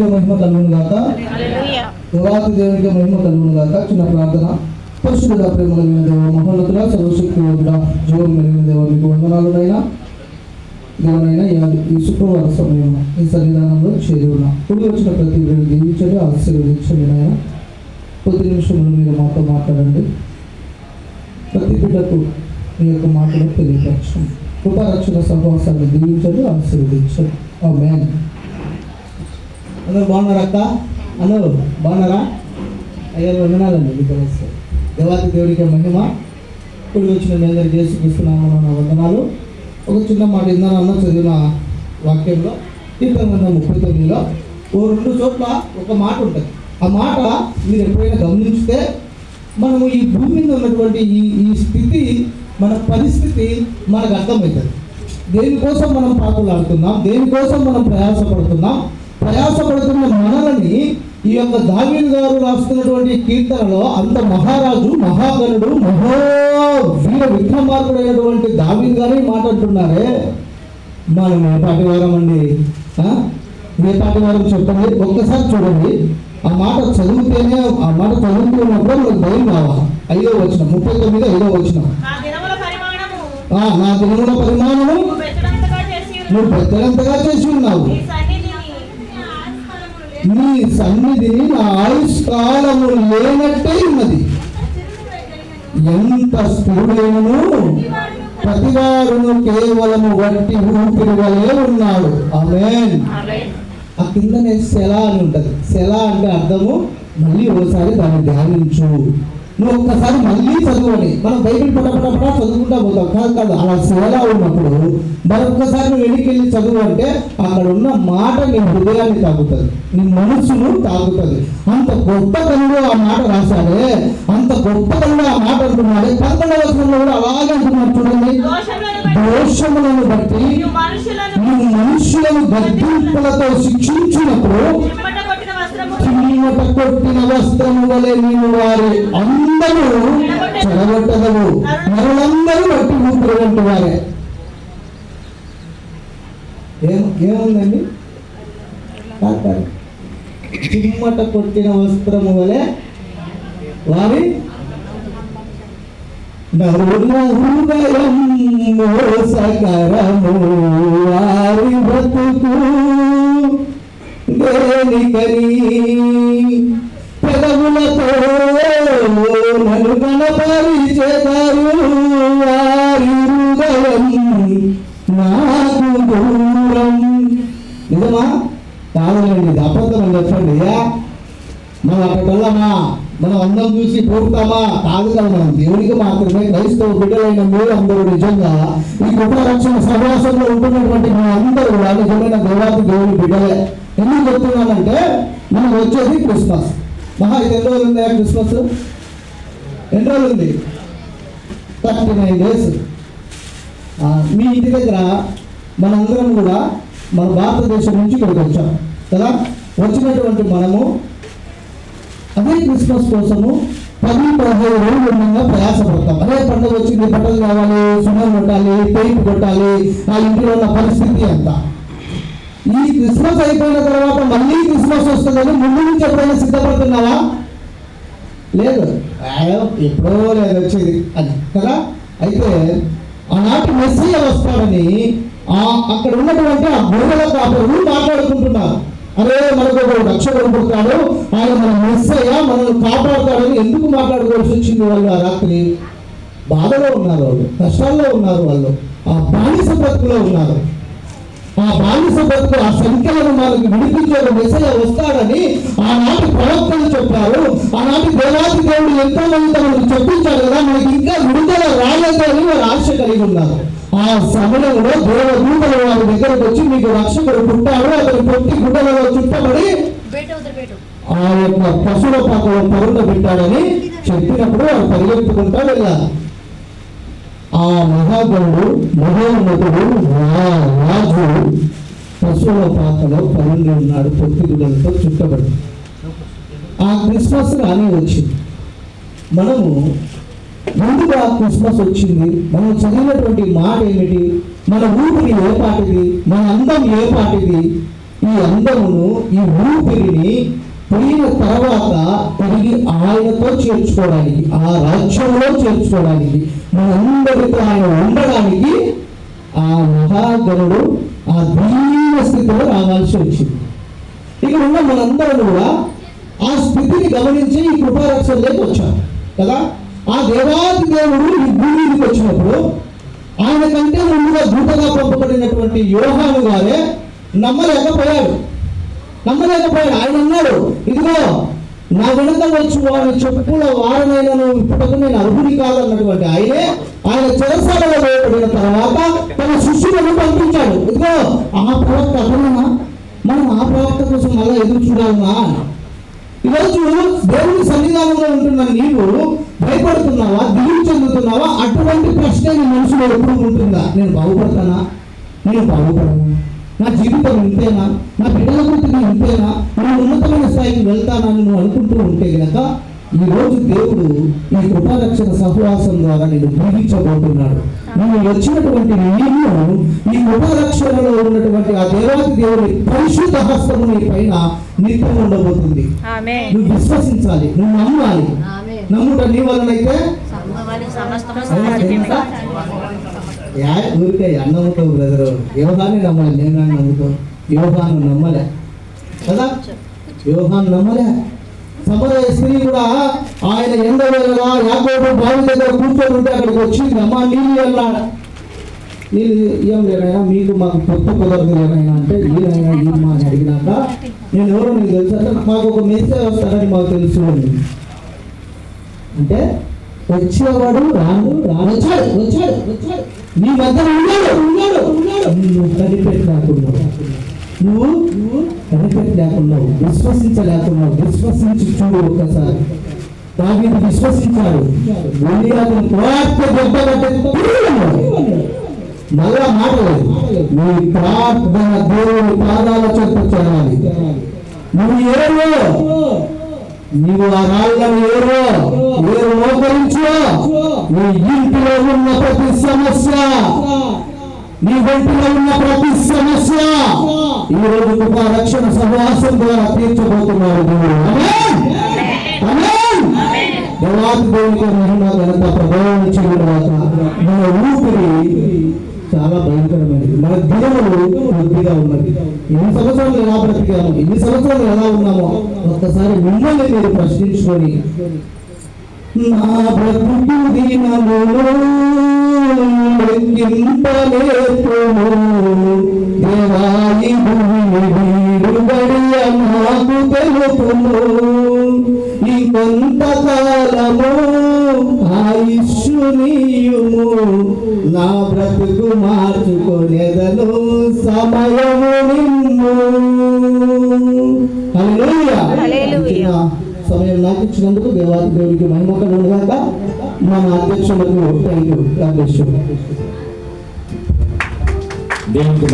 దేవునికి మహిమ కలుగును గాక. దేవాతి దేవునికి మహిమ కలుగును గాక. చిన్న ప్రార్థన. పరిశుద్ధుడ ప్రేమ కలిగిన దేవ మహోన్నతుడ సర్వశక్తి వంతుడ జీవం కలిగిన దేవ మీకు వందనాలునైనా దేవనైనా ఈ- శుక్రవార సమయం ఈ సన్నిధానంలో చేరి ఉన్నాం. కుడి వచ్చిన ప్రతి బిడ్డను దీవించండి ఆశీర్వదించండి నాయన. కొద్ది నిమిషంలో మీరు మాతో మాట్లాడండి. ప్రతి బిడ్డకు మీ యొక్క మాటలు తెలియపరచండి. కృపారక్షణ సహవాసాన్ని దీవించండి ఆశీర్వదించండి. ఆ మ్యాన్ అందరూ బాగున్నారా అక్క? అందరూ బాగున్నారా? అయ్యారు వందనాలండి మీకు నమస్తే. దేవాతి దేవుడికి మహిమ. ఇప్పుడు వచ్చిన మీ అందరికి చేసుకొస్తున్నాము నా వందనాలు. ఒక చిన్న మాట ఇందాక అన్న చదివిన వాక్యంలో కీర్తన గ్రంథం ముప్పై తొమ్మిదిలో ఓ రెండు చోట్ల ఒక మాట ఉంటుంది. ఆ మాట మీరు ఎప్పుడైనా గమనించితే మనము ఈ భూమి మీద ఉన్నటువంటి ఈ ఈ స్థితి మన పరిస్థితి మనకు అర్థమవుతుంది. దేనికోసం మనం పాకులాడుతున్నాం దేనికోసం మనం ప్రయాసపడుతున్నాం? ప్రయాసపడుతున్న మనల్ని ఈ యొక్క దావీదు గారు రాస్తున్నటువంటి కీర్తనలో అంత మహారాజు మహాగణుడు మహో వీర విక్రమార్కుడైనటువంటి దావీదు గారు ఈ మాట అంటున్నారే. మనం ఏ పాటి వారం అండి. ఆ? ఏ పాటి వారం చెప్పండి. ఒక్కసారి చూడండి. ఆ మాట చదివితేనే ఆ మాట చదువుతున్నప్పుడు మనకు భయం కావాలి ఐదో వచ్చిన ముప్పై తొమ్మిది ఐదో వచ్చిన నా దినముల పరిమాణము నువ్వు పెద్దలంతగా చేసి ఉన్నావు. నీ సన్నిధిని నీ సన్నిధిని నా ఆయుష్ కాలము లేనట్టే ఉన్నది. ఎంత స్థూలైనను ప్రతివాడును కేవలము వట్టి ఊపిరి వలె ఉన్నాడు ఆమేన్. ఆ కిందనే సెల అని ఉంటుంది. సెల అంటే అర్థము మళ్ళీ ఒకసారి దాన్ని ధ్యానించు. నువ్వు ఒక్కసారి మళ్ళీ చదువుని మనం బైబిల్ పట చదువుకుంటా పోతాం. కాదు కాదు అలా సెల ఉన్నప్పుడు మరొక్కసారి నువ్వు వెళ్ళి చదువు అంటే అక్కడ ఉన్న మాట నీ హృదయాన్ని తాగుతుంది. నీ మనసును తాగుతుంది. అంత గొప్ప కనుడు ఆ మాట రాశాడే. అంత గొప్ప కనుడు ఆ మాట అంటున్నాడే. పదకొండవ వచనంలో కూడా అలాగే అంటున్నాడు చూడండి. దోషములను బట్టి నువ్వు మనుషులను గద్దింపులతో శిక్షించినప్పుడు చిమ్మట కొట్టిన వస్త్రము వలె నీవు వారి. అందరూ చెడగొట్టదవు మరులందరూ బట్టి ఊపిరి వంటి వారే. ఏముందండి? చిమ్మట కొట్టిన వస్త్రము వలె వారి నరుల హృదయం మోసకరము మనం అక్కడికి మనం అందం చూసి పోతామా? కాదు కదా మనం దేవునికి మాత్రమే క్రైస్తవ బిడ్డలైన మీరు అందరూ నిజంగా ఈ గొప్ప రక్షణ సహవాసంలో ఉంటున్నటువంటి మన అందరూ కూడా నిజమైన దేవాది దేవుని బిడ్డలే. ఎందుకు చెప్తున్నానంటే మనం వచ్చేది క్రిస్మస్. మహా ఇది ఎన్ని రోజులు ఉంది క్రిస్మస్? ఎన్ని రోజులు ఉంది? Thirty nine days. మీ ఇంటి దగ్గర మనందరం కూడా మన భారతదేశం నుంచి ఇక్కడికి వచ్చాం. కదా? వచ్చినటువంటి మనము అదే క్రిస్మస్ కోసము పది పదహైదు రోజులు ఉండగా ప్రయాసపడతాం. అదే పండుగ వచ్చింది బట్టలు కావాలి సున్నం కొట్టాలి పెయింట్ కొట్టాలి ఆ ఇంటిలో ఉన్న పరిస్థితి అంతా. ఈ క్రిస్మస్ అయిపోయిన తర్వాత మళ్ళీ క్రిస్మస్ వస్తుందని ముందు నుంచి ఎప్పుడైనా సిద్ధపడుతున్నావా? లేదు. ఎప్పుడో లేదు వచ్చేది. అది కదా? అయితే ఆనాటి మెస్సీయ వస్తాడని ఆ అక్కడ ఉన్నటువంటి ఆ గోడల కాపులు మాట్లాడుకుంటున్నారు. అరే మనకు ఒక రక్షకుడు పుడతాడు ఆయన మన మెస్సయ్య మనల్ని కాపాడుతాడని ఎందుకు మాట్లాడుకోవాల్సి వచ్చింది వాళ్ళు ఆ రాత్రి? బాధలో ఉన్నారు వాళ్ళు కష్టాల్లో ఉన్నారు వాళ్ళు ఆ బానిస బ్రతుకులో ఉన్నారు. ఆ బానిస బ్రతుకు ఆ సంఖ్యలను మనకు విడిపించే ఒక మెసేజ్ వస్తాడని ఆనాటి ప్రవక్తలు చెప్పారు. ఆనాటి దేవాది దేవుడు ఎంతో మంది తమకు చెప్పించారు కదా మనకి ఇంకా విడుదల రాలేదు అని వారు ఆశ కలిగి ఉన్నారు. ఆ సమయంలో దేవదూతలు వారి దగ్గరకు వచ్చి మీకు రక్షకుడు పుట్టాడు అతని పొట్టి గుడ్డలలో చుట్టబడి ఆ యొక్క పశువుల పాకలో పరుండ పెట్టాడని చెప్పినప్పుడు వారు పరిగెత్తుకుంటా వెళ్ళారు ఆ మహాగణుడు మహోన్నతుడు రాజు పశువుల పాకలో పరుండి ఉన్నాడు పొత్తి గుడ్డలతో చుట్టబడి. ఆ క్రిస్మస్ రాని వచ్చింది. మనము ముందుగా క్రిస్మస్ వచ్చింది. మనం చదివినటువంటి మాట ఏమిటి? మన ఊపిరి ఏ పాటిది? మన అందం ఏ పాటిది? ఈ అందమును ఈ ఊపిరిని పోయిన తర్వాత తిరిగి ఆయనతో చేర్చుకోవడానికి ఆ రాజ్యంలో చేర్చుకోవడానికి మనందరితో ఆయన ఉండడానికి ఆ మహాగణుడు ఆ దీన స్థితిలో రావాల్సి వచ్చింది. ఇక్కడ ఉన్న మనందరం కూడా ఆ స్థితిని గమనించి ఈ కృపారక్షణలోకి వచ్చాం. కదా? ఆ దేవాది దేవుడు ఈ భూమి వచ్చినప్పుడు ఆయన కంటే ముందుగా దూతగా పంపబడినటువంటి యోహాను గారే నమ్మలేకపోయాడు. నమ్మలేకపోయాడు. ఆయన అన్నాడు ఇదిగో నా వెనుక వచ్చి వారి చెప్పుల వారనైనను ఇప్పటికి నేను అర్హుడి కాదన్నటువంటి ఆయనే ఆయన చెరసాలలో వేయబడిన తర్వాత తన శిష్యులను పంపించాడు. ఇదిగో ఆ ప్రవక్త అతనేనా మనం ఆ ప్రవక్త కోసం మళ్ళీ ఎదురు చూడాలన్నా ఈరోజు దేవుని సన్నిధానంలో ఉంటున్న నీవు భయపడుతున్నావా దిగులు చెందుతున్నావా? అటువంటి ప్రశ్న నీ మనసులో ఎప్పుడు ఉంటుందా? నేను బాగుపడతానా? నేను బాగుపడను. నా జీవితం ఇంతేనా? నా బిడ్డల గురించి ఇంతేనా? నేను ఉన్నతమైన స్థాయికి వెళ్తానని నువ్వు అనుకుంటూ ఉంటే గనక ఈ రోజు దేవుడు ఈ కృపారక్షణ సహవాసం ద్వారా నేను దీవించబోతున్నాడు. నువ్వు వచ్చినటువంటి నీళ్ళు ఈ కృపారక్షణలో ఉన్నటువంటి ఆ దేవాది దేవుని పరిశుద్ధ హస్తము నీ పైన నిత్యం ఉండబోతుంది. నువ్వు విశ్వసించాలి నువ్వు నమ్మాలి. నమ్ముట నీ వలనైతే? ఊరికే నమ్ముతావు బ్రదరు. యోహాన్ని నమ్మలే నేను కానీ నమ్ముతావు యోహాను నమ్మలే. కదా? యోహాన్ నమ్మలే. సమరయ స్త్రీ కూడా ఆయన ఎండ వేళలా యాకోబు బావి దగ్గర కూర్చొని ఉంటే అక్కడికి వచ్చింది. అమ్మా నీళ్ళు అన్నాడు నీళ్ళు ఏం లేనైనా మీకు మాకు పొత్తు కుదరదు లేనైనా అంటే ఈయనైనా ఈయమ్మా అని అడిగినాక నేను ఎవరో నీకు తెలుసు. అంటే మాకు ఒక మెసేజ్ వస్తారని మాకు తెలుసు. అంటే వచ్చేవాడు రాను రాను వచ్చాడు వచ్చాడు వచ్చాడు. నీ మధ్య ఉన్నాడు ఉన్నాడు ఉన్నాడు. నువ్వు కనిపెట్టలేకున్నావు నువ్వు నువ్వు కనిపెట్టలేకున్నావు విశ్వసించలేకున్నావు విశ్వసించి చూడు ఒకసారి. దావీదు విశ్వసించాడు. గొలియాతును కోర్త దెబ్బ మళ్ళా మాటలేదు నీ ప్రార్థన దేవుని పాదాల చెంత చేరాలి. నువ్వు ఏరో నీవు ఆ రాళ్ళను ఏరో ఏరు మోకరించో నీ ఇంటిలో ఉన్న ప్రతి సమస్య నీ ఒంటిలో ఉన్న ప్రతి సమస్య ఈ రోజు కృపా రక్షణ సహవాసం ద్వారా తీర్చబోతున్నారు దేవుడు. దేవునికి మహిమ ఘనత ప్రభావం చెల్లిన మన ఊపిరి చాలా భయంకరమైనది మన దినములు కొద్దిగా ఉన్నది ఎన్ని సంవత్సరాలు ఎలా బ్రతికాము ఎన్ని సంవత్సరాలు ఎలా ఉన్నామో ఒక్కసారి మిమ్మల్ని మీరు ప్రశ్నించుకొని నా బ్రతుకు దినములు లెక్కింపలేకుము. నా బ్రతుకు మార్చుకొనేదను సమయము నిన్ను హల్లెలూయా. హల్లెలూయా. సమయం నాకు ఇచ్చినందుకు దేవాది దేవుడికి మహిమకలు ఉండగాక మన అధ్యక్షులకు థ్యాంక్ యూ దేవునికి